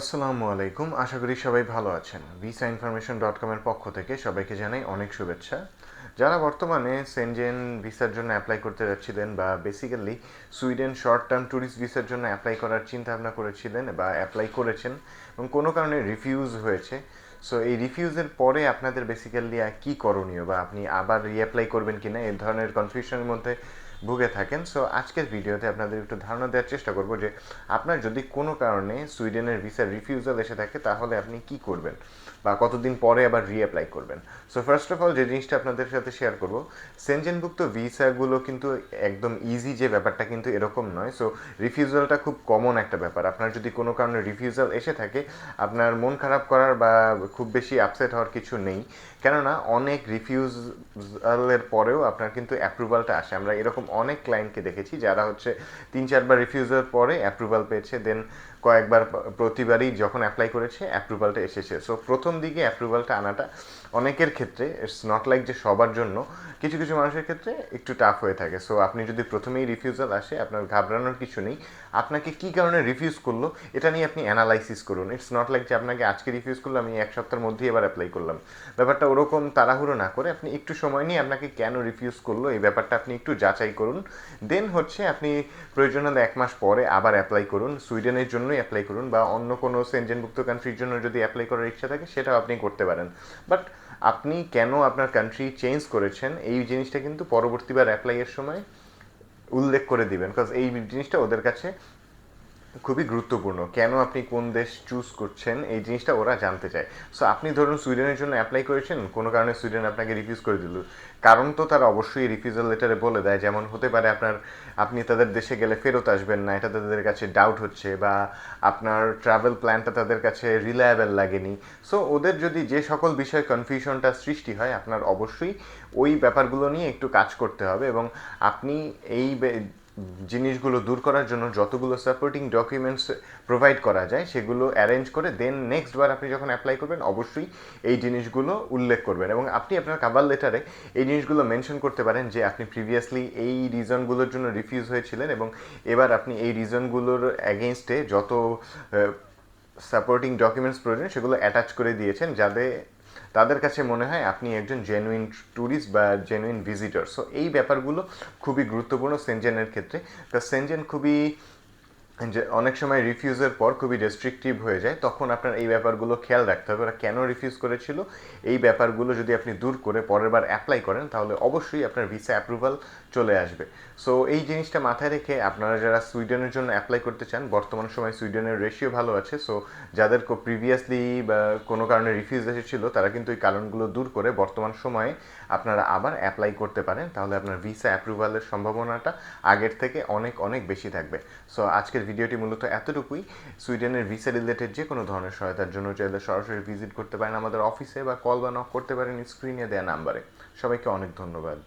আসসালামু আলাইকুম। আশা করি সবাই ভালো আছেন। ভিসা ইনফরমেশন ডট কমের পক্ষ থেকে সবাইকে জানাই অনেক শুভেচ্ছা। যারা বর্তমানে সেনজেন ভিসার জন্য অ্যাপ্লাই করতে যাচ্ছিলেন বা basically Sweden short term tourist ভিসার জন্য অ্যাপ্লাই করার চিন্তা ভাবনা করেছিলেন বা অ্যাপ্লাই করেছেন এবং কোনো কারণে রিফিউজ হয়েছে। সো এই রিফিউজের পরে আপনাদের বেসিক্যালি কী করণীয় বা আপনি আবার রিঅ্যাপ্লাই করবেন কি না এই ধরনের কনফিউশনের মধ্যে ভুগে থাকেন। সো আজকের ভিডিওতে আপনাদের একটু ধারণা দেওয়ার চেষ্টা করব যে, আপনার যদি কোনো কারণে সুইডেনের ভিসা রিফিউজাল এসে থাকে, তাহলে আপনি কি করবেন? বা কতদিন পরে আবার রিঅ্যাপ্লাই করবেন? সো ফার্স্ট অফ অল যে জিনিসটা আপনাদের সাথে শেয়ার করব সেনজেনভুক্ত ভিসাগুলো কিন্তু একদম ইজি যে ব্যাপারটা কিন্তু এরকম নয়। সো রিফিউজালটা খুব কমন একটা ব্যাপার। আপনার যদি কোনো কারণে রিফিউজাল এসে থাকে, আপনার মন খারাপ করার বা খুব বেশি আপসেট হওয়ার কিছু নেই। কেননা, অনেক রিফিউজালের পরেও আপনার কিন্তু অ্যাপ্রুভালটা আসে। আমরা এরকম অনেক ক্লায়েন্টকে দেখেছি যারা হচ্ছে তিন চারবার রিফিউজাল পরে অ্যাপ্রুভাল পেয়েছে দেন কয়েকবার প্রতিবারই যখন অ্যাপ্লাই করেছে অ্যাপ্রুভালটা এসেছে। সো প্রথম দিকে অ্যাপ্রুভালটা আনাটা অনেকের ক্ষেত্রে ইটস নট লাইক যে সবার জন্য, কিছু কিছু মানুষের ক্ষেত্রে একটু টাফ হয়ে থাকে। সো আপনি যদি প্রথমেই রিফিউজাল আসে, আপনার ঘাবড়ানোর কিছু নেই, আপনাকে কী কারণে রিফিউজ করল, এটা নিয়ে আপনি অ্যানালাইসিস করুন। ইটস নট লাইক যে আপনাকে আজকে রিফিউজ করল, আমি এক সপ্তাহের মধ্যেই এবার অ্যাপ্লাই করলাম। ব্যাপারটা ওরকম তাড়াহুড়ো না করে আপনি একটু সময় নিয়ে আপনাকে কেন রিফিউজ করল, এই ব্যাপারটা আপনি একটু যাচাই করুন। দেন হচ্ছে আপনি প্রয়োজন হলে এক মাস পরে আবার অ্যাপ্লাই করুন। সুইডেনের জন্যই অ্যাপ্লাই করুন বা অন্য কোনো সেনজেনভুক্ত কান্ট্রির জন্য যদি অ্যাপ্লাই করার ইচ্ছা থাকে, সেটাও আপনি করতে পারেন। বাট আপনি কেন আপনার কান্ট্রি চেঞ্জ করেছেন, এই জিনিসটা কিন্তু পরবর্তীবার অ্যাপ্লাইয়ের সময় উল্লেখ করে দিবেন। বিকজ এই জিনিসটা ওদের কাছে খুবই গুরুত্বপূর্ণ। কেন আপনি কোন দেশ চুজ করছেন, এই জিনিসটা ওরা জানতে চায়। সো আপনি ধরুন সুইডেনের জন্য অ্যাপ্লাই করেছেন, কোনো কারণে সুইডেন আপনাকে রিফিউজ করে দিল। কারণ তো তারা অবশ্যই রিফিউজাল লেটারে বলে দেয়, যেমন হতে পারে আপনার, আপনি তাদের দেশে গেলে ফেরত আসবেন না, এটা তাদের কাছে ডাউট হচ্ছে, বা আপনার ট্রাভেল প্ল্যানটা তাদের কাছে রিলায়েবল লাগেনি। সো ওদের যদি যে সকল বিষয়ে কনফিউশনটা সৃষ্টি হয়, আপনার অবশ্যই ওই ব্যাপারগুলো নিয়ে একটু কাজ করতে হবে এবং আপনি এই জিনিসগুলো দূর করার জন্য যতগুলো সাপোর্টিং ডকুমেন্টস প্রোভাইড করা যায়, সেগুলো অ্যারেঞ্জ করে দেন নেক্সট বার আপনি যখন অ্যাপ্লাই করবেন, অবশ্যই এই জিনিসগুলো উল্লেখ করবেন। এবং আপনি আপনার কাবার লেটারে এই জিনিসগুলো মেনশন করতে পারেন যে আপনি প্রিভিয়াসলি এই রিজনগুলোর জন্য রিফিউজ হয়েছিলেন এবং এবার আপনি এই রিজনগুলোর অ্যাগেনস্টে যত সাপোর্টিং ডকুমেন্টস প্রয়োজন, সেগুলো অ্যাটাচ করে দিয়েছেন যাতে তাদের কাছে মনে হয় আপনি একজন জেনুইন ট্যুরিস্ট বা জেনুইন ভিজিটর সো এই ব্যাপারগুলো খুবই গুরুত্বপূর্ণ সেনজেনের ক্ষেত্রে। তা সেনজেন খুবই যে অনেক সময় রিফিউজের পর খুবই রেস্ট্রিকটিভ হয়ে যায়, তখন আপনার এই ব্যাপারগুলো খেয়াল রাখতে হবে। ওরা কেন রিফিউজ করেছিল? এই ব্যাপারগুলো যদি আপনি দূর করে পরের বার অ্যাপ্লাই করেন, তাহলে অবশ্যই আপনার ভিসা অ্যাপ্রুভাল চলে আসবে। সো এই জিনিসটা মাথায় রেখে আপনারা যারা সুইডেনের জন্য অ্যাপ্লাই করতে চান, বর্তমান সময় সুইডেনের রেশিও ভালো আছে। সো যাদের প্রিভিয়াসলি বা কোনো কারণে রিফিউজ এসেছিল, তারা কিন্তু এই কারণগুলো দূর করে বর্তমান সময়ে আপনারা আবার অ্যাপ্লাই করতে পারেন। তাহলে আপনার ভিসা অ্যাপ্রুভালের সম্ভাবনাটা আগের থেকে অনেক অনেক বেশি থাকবে। সো ভিডিওটি মূলত এতটুকুই। সুইডেনের ভিসা রিলেটেড যে কোনো ধরনের সহায়তার জন্য চাইলে সরাসরি ভিজিট করতে পারেন আমাদের অফিসে বা কল বা নক করতে পারেন স্ক্রিনে দেওয়া নাম্বারে সবাইকে অনেক ধন্যবাদ।